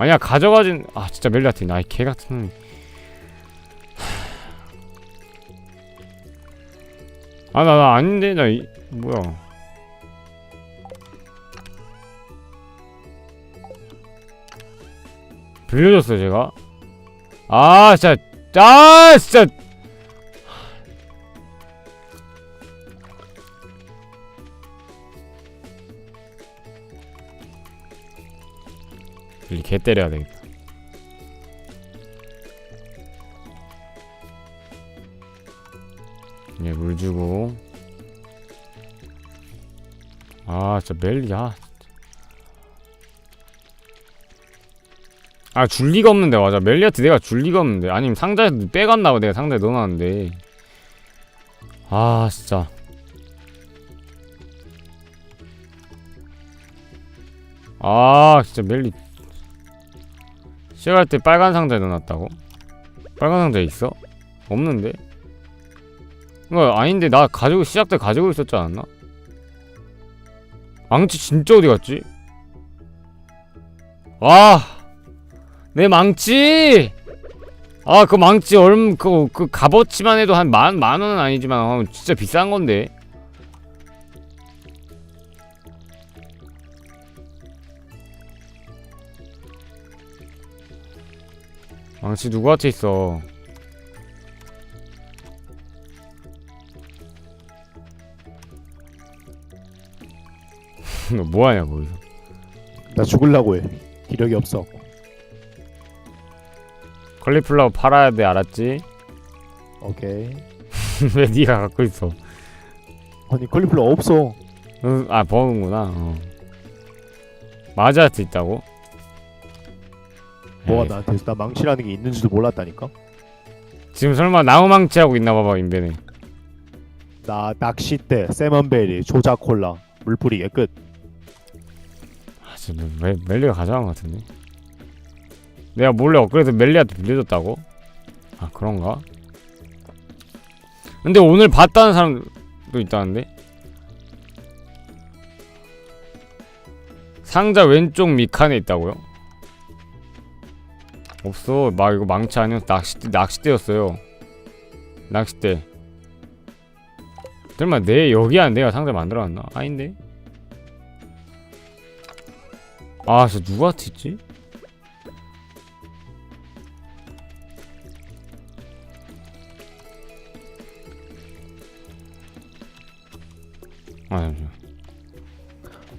아니야 가져가진 아 진짜 멜리아티 나이 개 같은 놈이. 아나 나 아닌데 나 이, 뭐야. 빌려줬어요 제가. 아 진짜 아 진짜 개 때려야 되겠다 이제 물 주고 아 진짜 멜리 아 아, 줄 리가 없는데, 맞아. 멜리아트 내가 줄 리가 없는데. 아니면 상자에 빼갔나봐, 내가 상자에 넣어놨는데. 아, 진짜. 아, 진짜 멜리. 시작할 때 빨간 상자에 넣어놨다고? 빨간 상자에 있어? 없는데? 이거 아닌데, 나 가지고, 시작 때 가지고 있었지 않았나? 망치 진짜 어디 갔지? 와! 내 망치! 아, 그 망치 얼m 그, 그 값어치만 해도 한 만, 만 원은 아니지만 어, 진짜 비싼 건데. 망치 누구한테 있어? 너 뭐하냐 거기서? 나 죽을라고 해. 기력이 없어. 컬리플라워 팔아야 돼 알았지? 오케이. 왜 네가 갖고 있어? 아니 컬리플라워 없어. 응, 아 버는구나. 어. 마자트 있다고? 뭐가 에이, 나한테 나 망치라는 게 있는지도 몰랐다니까. 지금 설마 나무망치 하고 있나 봐봐 인벤에. 나 낚싯대, 세먼베리, 조자콜라, 물뿌리개 끝. 아, 진짜 멜, 멜리가 가져간 것 같은데. 내가 몰래 업그레이드 멜리한테 빌려줬다고? 아 그런가? 근데 오늘 봤다는 사람도 있다는데? 상자 왼쪽 밑칸에 있다고요? 없어. 막 이거 망치 아니었어. 낚싯대 낚싯대였어요. 낚싯대. 설마 내 여기 안 내가 상자 만들어놨나? 아닌데? 아, 저 누구한테 있지? 아, 잠시만.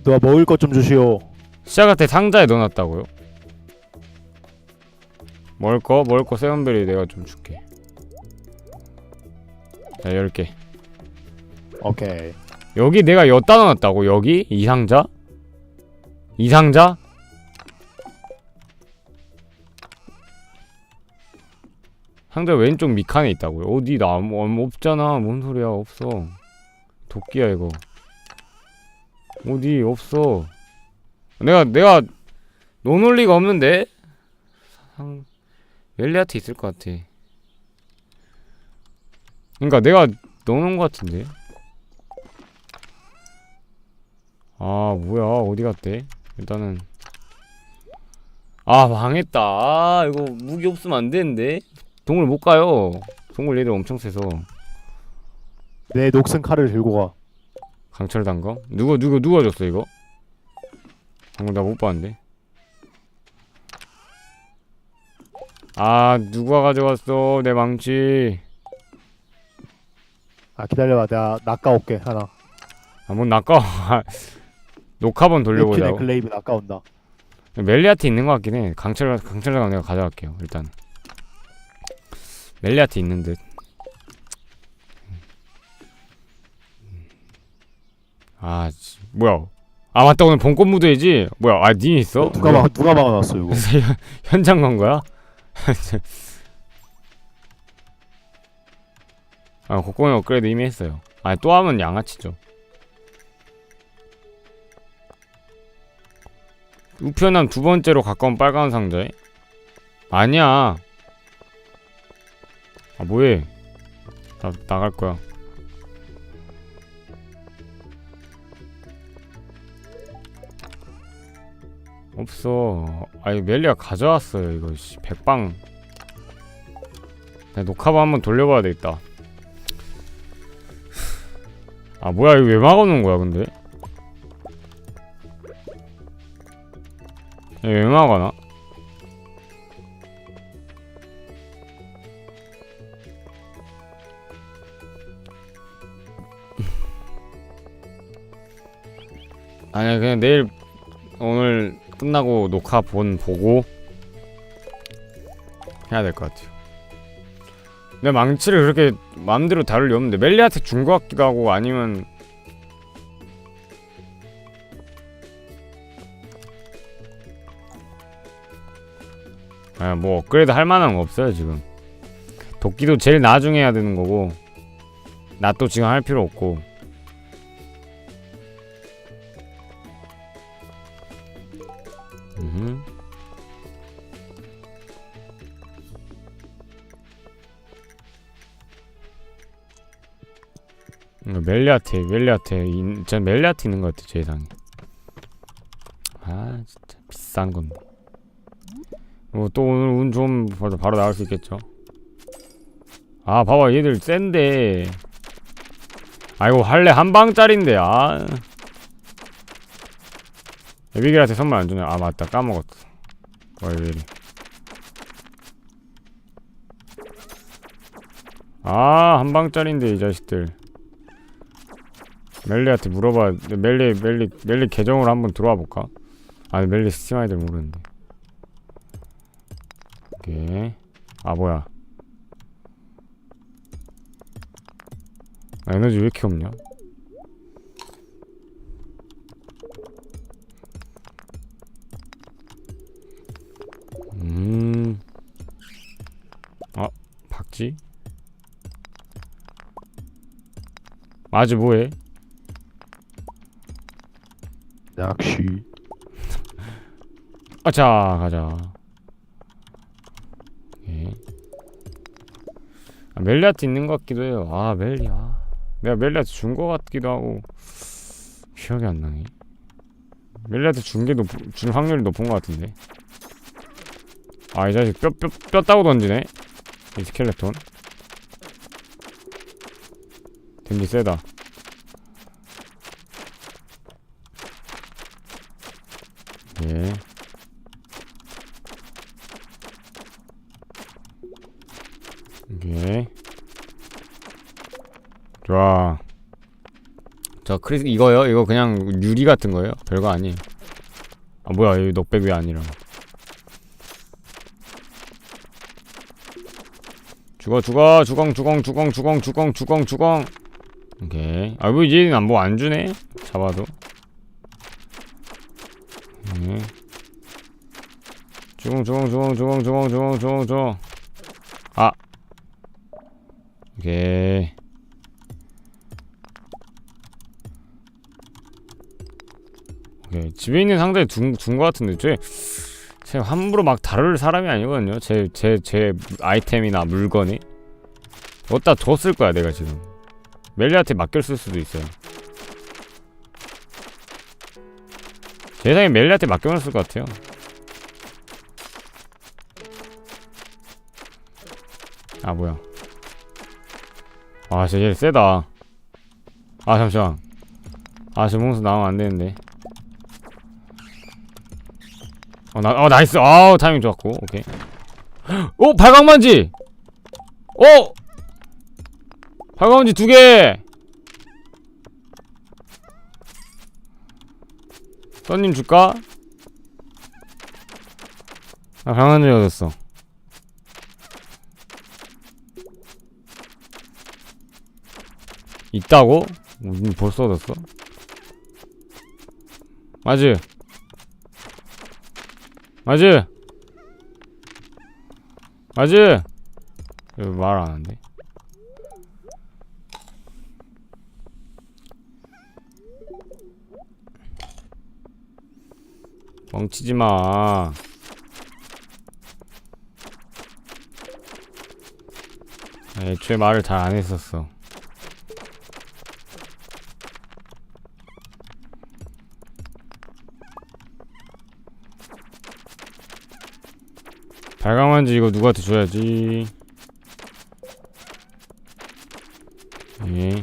누가 먹을 것 좀 주시오. 시작할 때 상자에 넣어놨다고요? 먹을 거? 먹을 거 세븐베리 내가 좀 줄게. 자, 10개. 오케이. 여기 내가 엿다 넣었다고? 여기? 이 상자? 이 상자? 상자 왼쪽 밑칸에 있다고요? 어디 나 아무 없잖아. 뭔 소리야? 없어. 도끼야 이거. 어디 없어. 내가 내가 넣어놓을 리가 없는데? 상... 멜리아트 있을 것 같아. 그니까 내가 넣어놓은 것 같은데? 아 뭐야. 어디 갔대? 일단은. 아 망했다. 아 이거 무기 없으면 안 되는데? 동굴 못 가요. 동굴 얘들 엄청 세서. 내 녹슨 칼을 들고 가. 강철 단검 누가 누가 누가 줬어 이거? 방금 나 못 봤는데 아 누가 가져갔어 내 망치 아 기다려봐. 내가 낚아올게 하나. 아뭔 낚아 녹화본 돌려보자고 글레이브 낚아온다. 멜리아트 있는 것 같긴 해. 강철 강철 감 내가 가져갈게요. 일단 멜리아트 있는 듯. 아 씨, 뭐야? 아 맞다 오늘 봄꽃 무대지. 뭐야? 아 니 있어? 누가 막 누가 막아놨어 이거. 현장 간 거야? 아 곡공의 업그레이드 이미 했어요. 아니 또 하면 양아치죠. 우편함 두 번째로 가까운 빨간 상자에? 아니야. 아 뭐해? 나 나갈 거야. 없어. 아니 멜리가 가져왔어요. 이거 씨 백방. 나 녹화본 한번 돌려봐야 되겠다. 아 뭐야 이거 왜 막아놓은 거야 근데? 왜 막아놔? 아니야 그냥 내일 오늘 끝나고 녹화 본 보고 해야 될 것 같아요. 내 망치를 그렇게 마음대로 다룰 리 없는데 멜리한테 준 것 같기도 하고 아니면 아 뭐 업그레이드 할 만한 거 없어요 지금. 도끼도 제일 나중에 해야 되는 거고 나 또 지금 할 필요 없고 멜리아테 멜리아테 인- 전 멜리아테 있는 것 같아 제 예상에 아 진짜 비싼 건데. 뭐 또 오늘 운 좋으면 바로, 바로 나올 수 있겠죠. 아 봐봐 얘들 센데. 아이고 할래 한 방짜린데 아. 에비겔한테 선물 안 주네. 아 맞다. 까먹었어. 왜 이래. 아 한 방짜린데 이 자식들 멜리한테 물어봐 멜리 멜리 멜리 계정으로 한번 들어와 볼까? 아니 멜리 스팀 아이들 모르는데 오케이 아 뭐야 아, 에너지 왜 이렇게 없냐? 음. 아, 박지? 마즈 뭐해? 낚시. 아자 가자. 예. 아, 멜리아트 있는 것 같기도 해요. 아 멜리아. 내가 멜리아트 준 것 같기도 하고 기억이 안 나네. 멜리아트 준게 높, 준 확률이 높은 것 같은데. 아 이 자식 뼈 뼈 뼈 따고 던지네. 이 스켈레톤. 덴지 세다. 예. 오케이. 좋아. 저 크리스 이거요? 이거 그냥 유리 같은 거예요? 별거 아니에요. 아 뭐야 여기 녹백 왜 아니라. 죽어 죽어 주공 주공 주공 주공 주공 주공 주공. 오케이. 아뭐 이제 뭐안 주네? 잡아도. 네. 주공 주공 주공 주공 주공 주공 주공 주공. 아. 오케이. 오케이. 집에 있는 상자에 둔, 둔거 같은데 쟤, 쟤 함부로 막 다룰 사람이 아니거든요. 제, 제, 제 아이템이나 물건이. 어디다 뒀을 거야, 내가 지금. 멜리한테 맡겼을 수도 있어요. 제 예상에 멜리한테 맡겨놨을 것 같아요. 아, 뭐야. 아, 쟤얘 세다. 아, 잠시만. 아, 저 몽스 나오면 안 되는데. 어, 나, 어, 나이스. 아우, 타이밍 좋았고. 오케이. 오, 발광만지! 오! 발광만지 두 개! 써님 줄까? 아, 발광만지 얻었어. 있다고? 음, 벌써 얻었어? 맞지? 맞지? 맞지? 말안 하는데? 멍치지 마. 아, 애초에 말을 잘 안 했었어. 발광만지 이거 누구한테 줘야지. 예.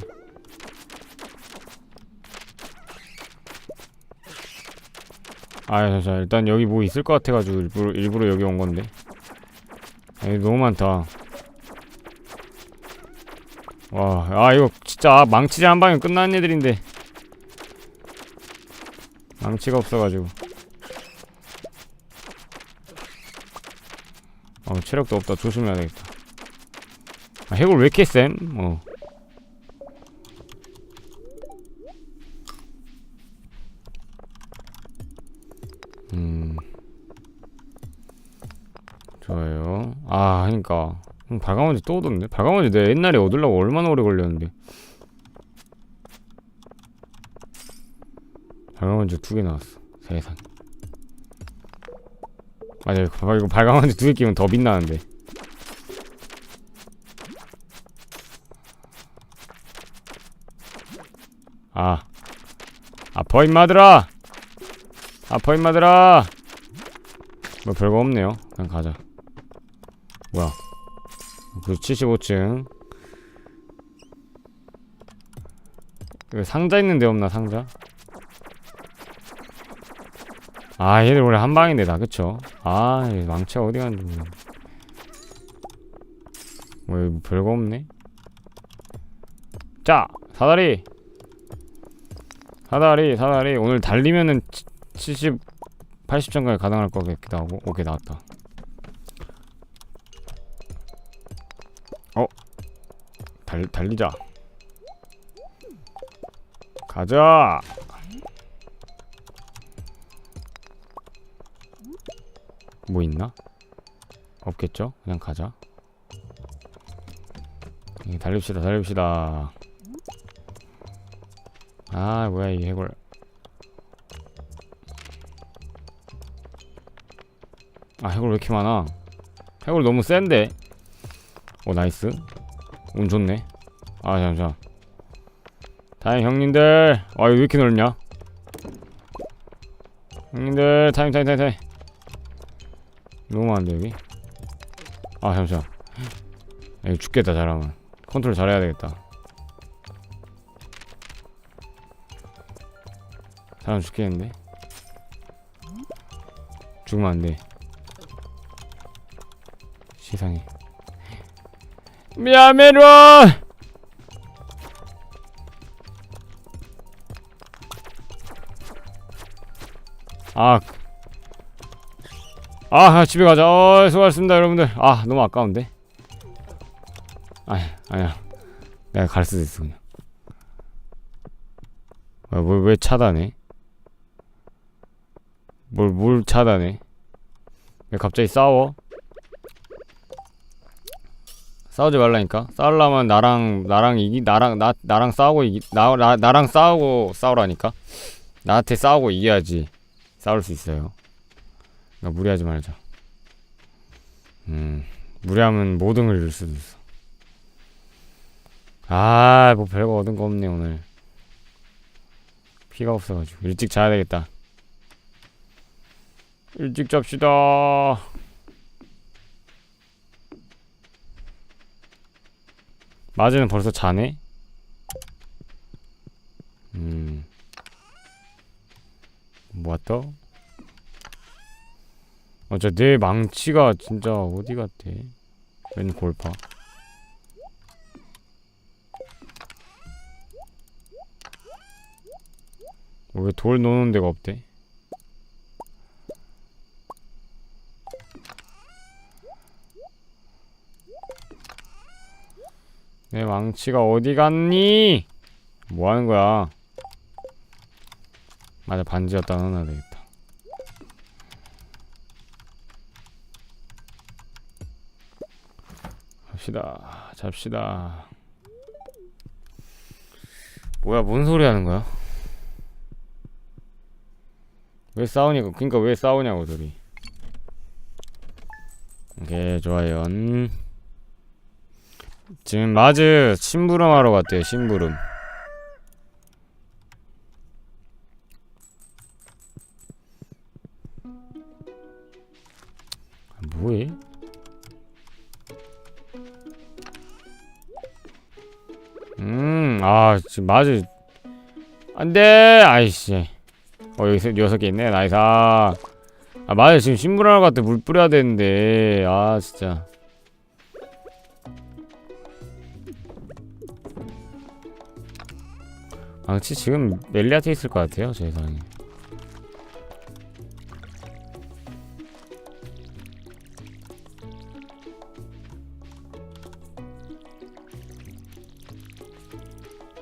아 잠시만 일단 여기 뭐 있을 것 같아가지고 일부러 일부러 여기 온 건데. 여기 너무 많다. 와 아 이거 진짜 망치질 한 방에 끝나는 애들인데. 망치가 없어가지고 어 체력도 없다 조심해야 되겠다 아, 해골 왜 이렇게 쌤? 어 음. 좋아요. 아, 그니까. 음, 발광원지 또 얻었네? 발광원지 내가 옛날에 얻으려고 얼마나 오래 걸렸는데. 발광원지 두 개 나왔어. 세상. 맞아, 이거, 발광원지 두 개 끼면 더 빛나는데. 아. 아퍼 임마들아! 아퍼 임마들아! 뭐 별거 없네요. 그냥 가자. 뭐야? 그 75층. 그 상자 있는 데 없나 상자? 아 얘들 원래 한 방인데 다 그쵸? 아얘 망치가 어디 갔는지. 뭐 이거 별거 없네? 자 사다리 사다리 사다리 오늘 달리면은 70 80점까지 가능할 것 같기도 하고 오케이 나왔다 어? 달, 달리자 가자 뭐 있나? 없겠죠? 그냥 가자. 예, 달립시다 달립시다. 아 뭐야 이 해골. 아 해골 왜 이렇게 많아? 해골 너무 센데? 오 나이스. 운 좋네. 아 잠시만 타임 형님들. 와 이거 왜 이렇게 넓냐? 형님들 타임 타임 타임 타임 너무 많은데 여기? 아 잠시만. 야, 이거 죽겠다 잘하면. 컨트롤 잘해야 되겠다. 사람 죽겠는데? 죽으면 안돼. 세상에. 미아메론 아, 아 집에 가자. 어, 수고하셨습니다, 여러분들. 아 너무 아까운데. 아, 아니야. 내가 갈 수도 있어 그냥. 아, 뭘, 왜 차단해? 뭘, 뭘 차단해? 왜 갑자기 싸워? 싸우지 말라니까. 싸우려면 나랑 나랑 이기 나랑 나 나랑 싸우고 이기 나, 나 나랑 싸우고 싸우라니까. 나한테 싸우고 이겨야지 싸울 수 있어요. 그러니까 무리하지 말자. 음 무리하면 모든 걸 잃을 수도 있어. 아 뭐 별거 얻은 거 없네 오늘. 피가 없어가지고 일찍 자야 되겠다. 일찍 잡시다. 마즈는 벌써 자네? 음. 뭐왔다? 어차 내 망치가 진짜 어디 갔대? 웬 골파? 왜돌 놓는 데가 없대? 내 망치가 어디 갔니? 뭐 하는 거야? 맞아 반지였다 넣어놔야 되겠다. 갑시다. 잡시다. 뭐야 뭔 소리 하는 거야? 왜 싸우냐고 그니까 왜 싸우냐고 둘이 오케이 좋아요 음. 지금 마즈 심부름 하러 갔대요 심부름 아, 뭐해? 아 지금 맞을 안돼! 아이씨. 어 여기 세- 여섯 개 있네. 나이스. 아. 아, 맞아 지금 신문하러 갔을 때물 뿌려야 되는데. 아 진짜. 망치 지금 멜리한테 있을 것 같아요 제 예상에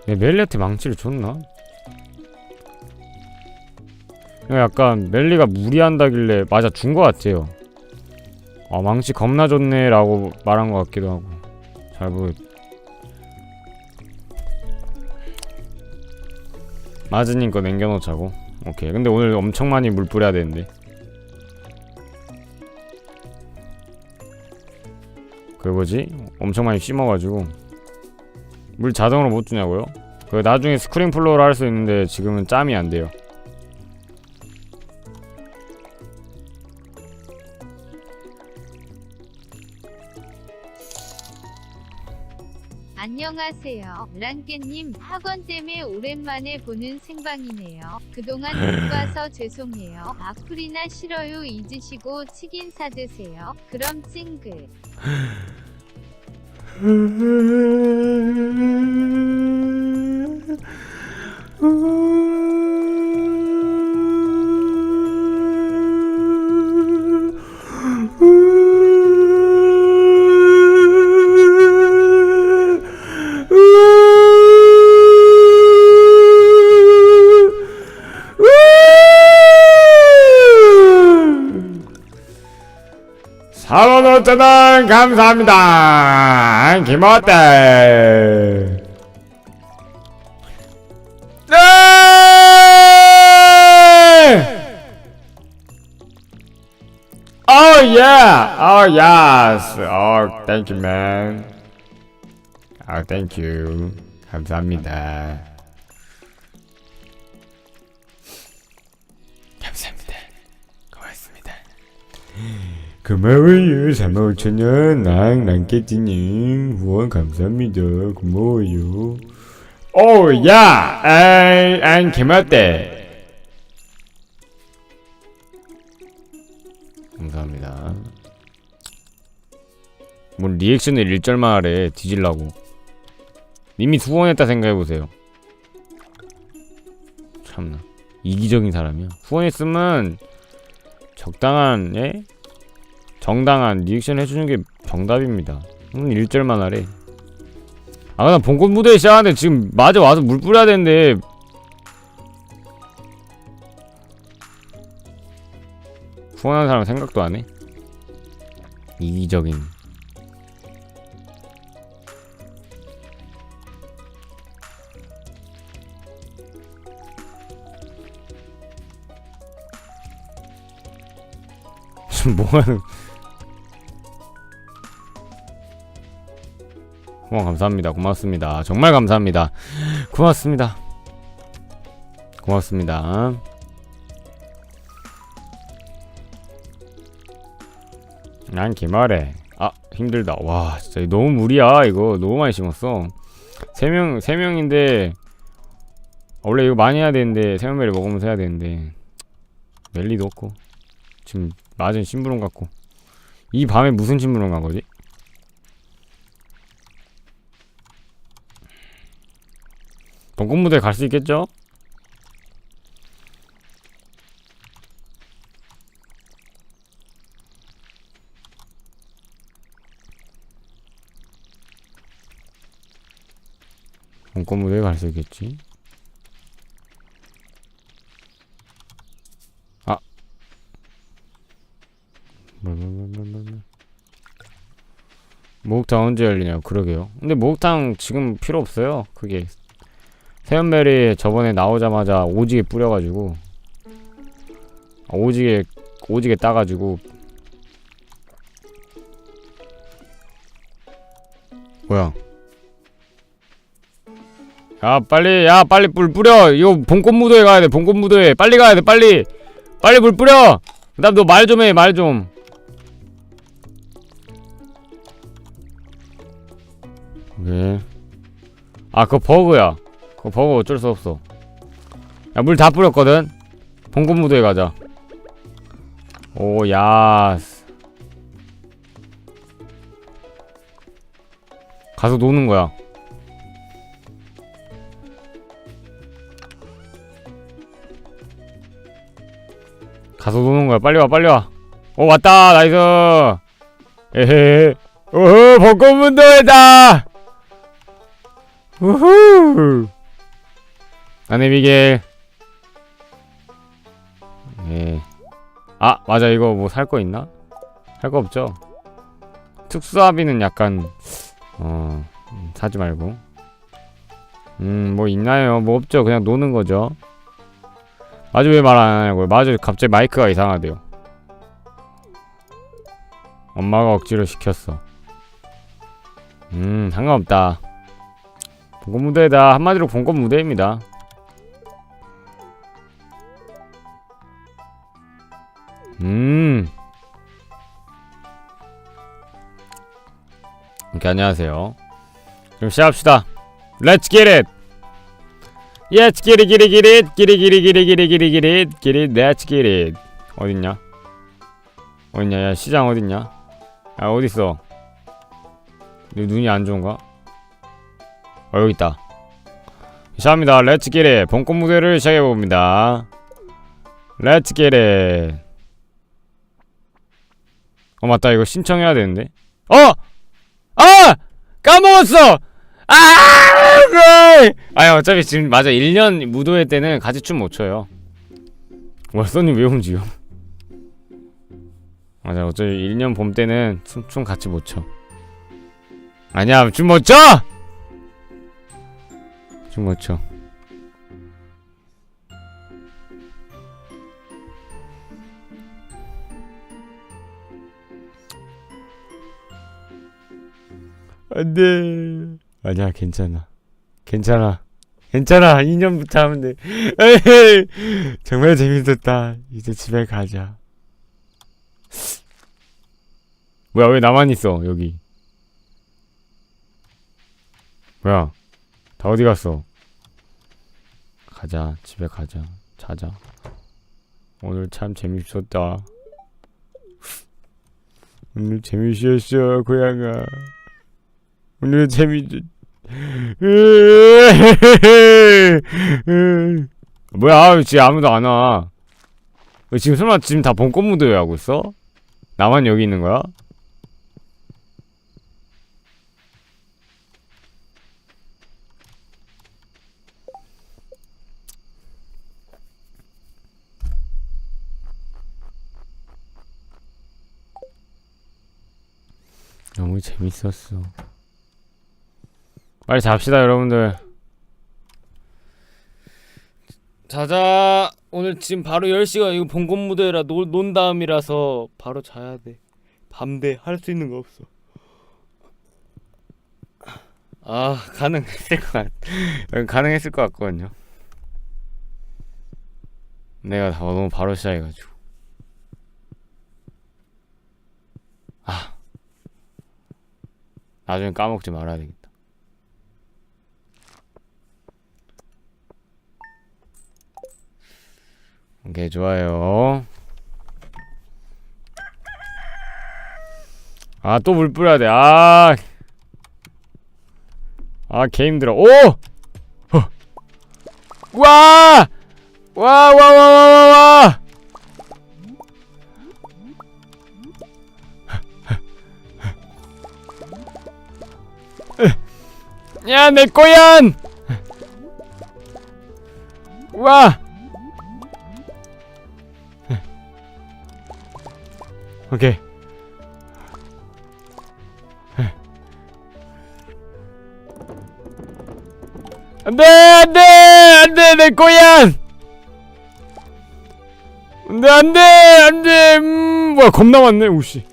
내 멜리한테 망치를 줬나? 약간 멜리가 무리한다길래 맞아 준 것 같아요. 아 망치 겁나 좋네 라고 말한 것 같기도 하고. 잘 모르 마즈님 거 남겨놓자고. 오케이. 근데 오늘 엄청 많이 물 뿌려야 되는데. 그 뭐지? 엄청 많이 심어가지고 물 자동으로 못 주냐고요? 그 나중에 스크린 플로우를 할 수 있는데 지금은 짬이 안 돼요 안녕하세요. 랑깨님 학원 때문에 오랜만에 보는 생방이네요. 그동안 못 봐서 죄송해요. 악플이나 싫어요 잊으시고 치킨 사드세요. 그럼 찡글. Mm-hmm. 5천원 감사합니다 김어때 네! Oh! Oh yes! Oh thank you man. Oh thank you. 감사합니다. 감사합니다. 고맙습니다. 고마워요 3만 5천원 낭낭깨찌님 후원 감사합니다. 고마워요. 오 야! 안, 안 개맞대. 감사합니다. 뭐 리액션을 1절만 하래 뒤질라고. 이미 후원했다 생각해보세요. 참나. 이기적인 사람이야. 후원했으면 적당한 예? 정당한 리액션 해주는 게 정답입니다. 음, 1절만 하래. 아, 나 본꽃 무대 시작하는데 지금 마저 와서 물 뿌려야 되는데. 후원하는 사람 생각도 안 해? 이기적인. 지금 뭐 하는 고마 감사합니다. 고맙습니다. 정말 감사합니다. 고맙습니다. 고맙습니다. 난 개말해. 아 힘들다. 와 진짜 너무 무리야 이거 너무 많이 심었어. 세명세 명인데 원래 이거 많이 해야 되는데 세명멜리 먹으면서 해야 되는데 멜리도 없고 지금 맞은 심부름 같고 이 밤에 무슨 심부름 간 거지? 벚꽃 무대 갈 수 있겠죠? 벚꽃 무대 갈 수 있겠지? 아 뭐뭐뭐뭐뭐 목욕탕 언제 열리냐고 그러게요 근데 목욕탕 지금 필요 없어요 그게 세연베리 저번에 나오자마자 오지게 뿌려가지고 아, 오지게 오지게 따가지고. 뭐야? 야 빨리 야 빨리 물 뿌려. 이거 봄꽃 무도회 가야 돼 봄꽃 무도회 빨리 가야 돼 빨리. 빨리 물 뿌려. 그다음 너 말 좀 해 말 좀. 왜? 아 그거 버그야 그거 버거 어쩔 수 없어. 야 물 다 뿌렸거든? 봉급 무대에 가자. 오야 가서 노는 거야. 가서 노는 거야. 빨리 와 빨리 와오 왔다. 나이스. 에헤 오호 벚꽃 문도회다. 우후 안에 미겔. 예. 아 맞아. 이거 뭐 살 거 있나? 살 거 없죠? 특수화비는 약간 어 음, 사지 말고. 음 뭐 있나요? 뭐 없죠. 그냥 노는 거죠. 마주 왜 말 안 하냐고요. 마주 갑자기 마이크가 이상하대요. 엄마가 억지로 시켰어. 음 상관없다. 봉건 무대다. 한마디로 봉건 무대입니다 음 오케이 안녕하세요 그럼 시작합시다 Let's get it Let's get it get it get it get it get it get it get it get it get it get it Let's get it 어딨냐 어딨냐 야 시장 어딨냐 야 어딨어 너 눈이 안 좋은가? 어 여기 있다 시작합니다 렛츠 기릿 봄꽃 무대를 시작해봅니다 렛츠 기릿 어 맞다 이거 신청해야 되는데 어! 아! 까먹었어! 아! 그래! 아니 어차피 지금 맞아 1년 무도회 때는 같이 춤못 춰요 월서님 왜 움직여? 맞아 어차피 1년 봄 때는 춤, 춤 같이 못 춰 아니야 춤 못 춰! 춤 못 춰. 안돼. 아니야 괜찮아. 괜찮아. 괜찮아. 2년부터 하면 돼. 에이, 정말 재밌었다. 이제 집에 가자. 뭐야 왜 나만 있어 여기? 뭐야? 다 어디 갔어? 가자 집에 가자 자자 오늘 참 재밌었다 오늘 재밌었어 고양아 오늘 재밌 뭐야 지금 아무도 안 와 지금 설마 지금 다 봄꽃 무대회 하고 있어? 나만 여기 있는 거야? 너무 재밌었어. 빨리 잡시다, 여러분들. 자자. 오늘 지금 바로 10시간 이거 본건 무대라 논, 논 다음이라서 바로 자야 돼. 밤대 할 수 있는 거 없어. 아, 가능했을 것 같. 가능했을 것 같거든요. 내가 다 너무 바로 시작해가지고. 아. 나중에 까먹지 말아야 되겠다. 오케이, 좋아요. 아, 또 물 뿌려야 돼. 아. 아, 개 힘들어. 오! 어. 와! 와, 와, 와, 와, 와, 와! 야, 내 꼬얀! 와! 오케이. 안 돼! 안 돼! 안 돼! 내 꼬얀! 안 돼! 안 돼! 안 돼! 음, 뭐야, 겁나 많네, 오씨.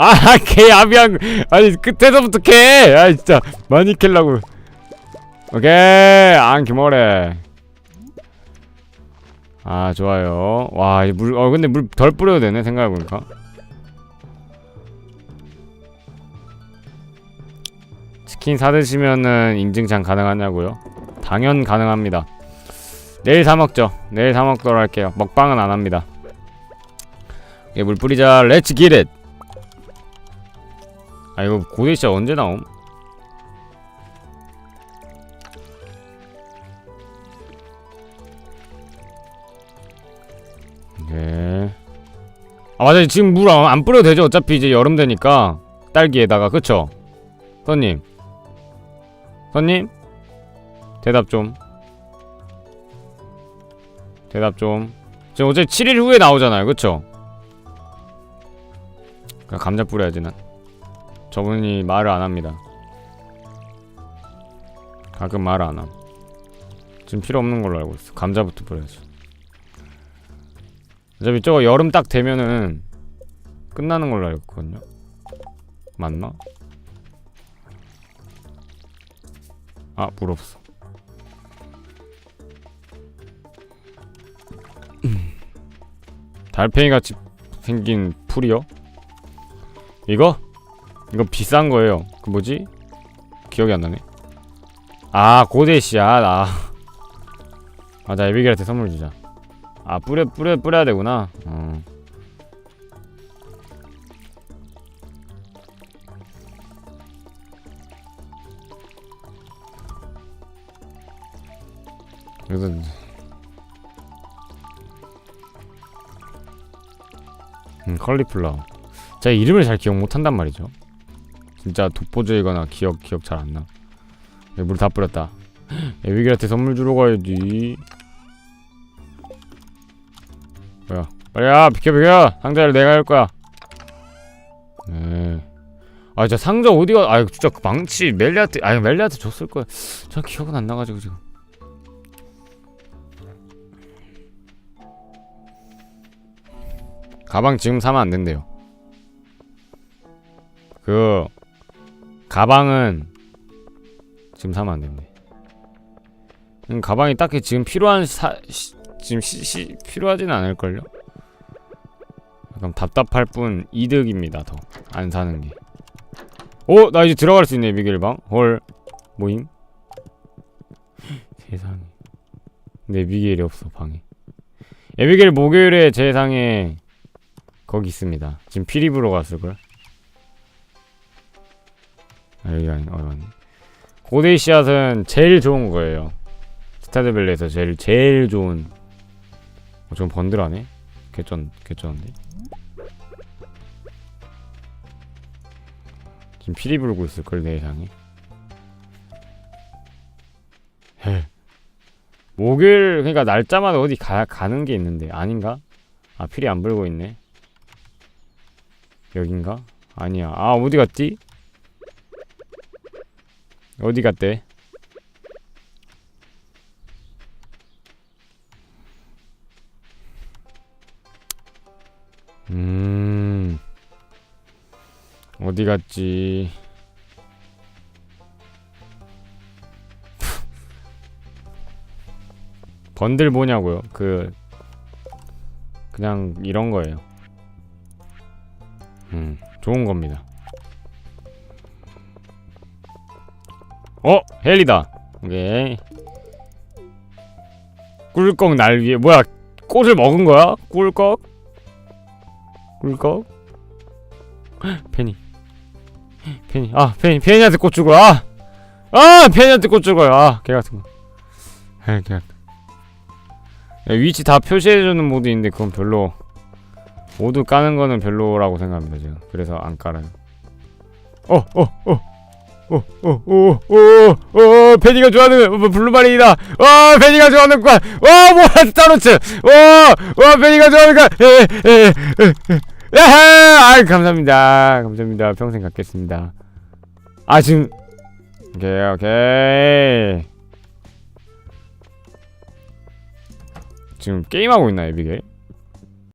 아, 개 거. 아니, 끝에서부터 캐! 아, 진짜, 많이 캘라고. 오케이. 안 기모래 아 좋아요. 와물어 근데 물 덜 뿌려도 되네 생각해보니까. 치킨 사드시면은 인증창 가능하냐고요? 당연 가능합니다. 내일 사먹죠. 내일 사먹도록 할게요. 먹방은 안 합니다. 예, 물 뿌리자. 렛츠 기릿 아 이거 고대시 언제 나옴? 네. 아 맞아 지금 물 안 뿌려도 되죠 어차피 이제 여름 되니까 딸기에다가 그쵸? 선님 선님? 대답 좀 대답 좀 지금 어차피 7일 후에 나오잖아요 그쵸? 그냥 감자 뿌려야지 난 저분이 말을 안 합니다 가끔 말을 안 함 지금 필요 없는 걸로 알고 있어 감자부터 뿌려야지 어차피 저거 여름 딱 되면은 끝나는 걸로 알고 있거든요 맞나? 아, 물 없어. 달팽이 같이 생긴 풀이요? 이거? 이거 비싼 거예요. 그 뭐지? 기억이 안 나네. 아, 고대씨야. 나. 아, 나 에비게한테 선물 주자. 아, 뿌려 뿌려 뿌려야 되구나. 어. 그래서 음 컬리플라워 제가 이름을 잘 기억 못한단 말이죠 진짜 독보적이거나 기억 기억 잘 안 나. 물 다 뿌렸다. 에비겔한테 선물 주러 가야지. 뭐야? 빨리 야 비켜 비켜! 상자를 내가 할 거야. 네 아 진짜 상자 어디가 아 진짜 그 망치 멜리한테 아니 멜리한테 줬을 거야. 저 기억은 안 나가지고 지금. 가방 지금 사면 안 된대요. 그 가방은 지금 사면 안 된대. 음, 가방이 딱히 지금 필요한 사 시, 지금 시, 시 필요하지는 않을 걸요. 약간 답답할 뿐 이득입니다. 더 안 사는 게. 오, 나 이제 들어갈 수 있네 미겔 방. 헐, 모임. 세상에. 내 미겔이 없어 방에. 에비겔 목요일에 제 상에 거기 있습니다. 지금 피리브로 갔을걸? 아, 여기 아니, 어, 아니. 고데이 씨앗은 제일 좋은 거예요. 스타드밸리에서 제일, 제일 좋은. 어, 좀 번들하네? 개쩐, 개쩐데? 지금 피리 불고 있을걸, 내 예상에. 헤. 목요일, 그니까 날짜마다 어디 가, 가는 게 있는데, 아닌가? 아, 피리 안 불고 있네. 여긴가? 아니야. 아 어디 갔지? 어디 갔대? 음 어디 갔지? 번들 뭐냐고요? 그 그냥 이런 거예요. 음, 좋은 겁니다. 어, 헬리다. 오케이. 꿀꺽 날 위해 뭐야? 꽃을 먹은 거야? 꿀꺽? 꿀꺽? 페니. 페니. 아, 페니. 페니한테 꽃 주고. 아. 아, 페니한테 꽃 주고요. 아, 개 같은 거. 아, 개 같은. 거. 위치 다 표시해 주는 모드 인데 그건 별로 모두 까는 거는 별로라고 생각합니다 지금 그래서 안 깔아요 어 어 어 어어어어어 페니가 좋아하는 어, 블루마린이다. 와 페니가 좋아하는 과 와, 뭐야 스타로츠. 와와 페니가 좋아하는 과 에에에에 아 감사합니다. 감사합니다. 평생 갖겠습니다. 아 지금. 오케이 오케이. 지금 게임하고 있나 에비게일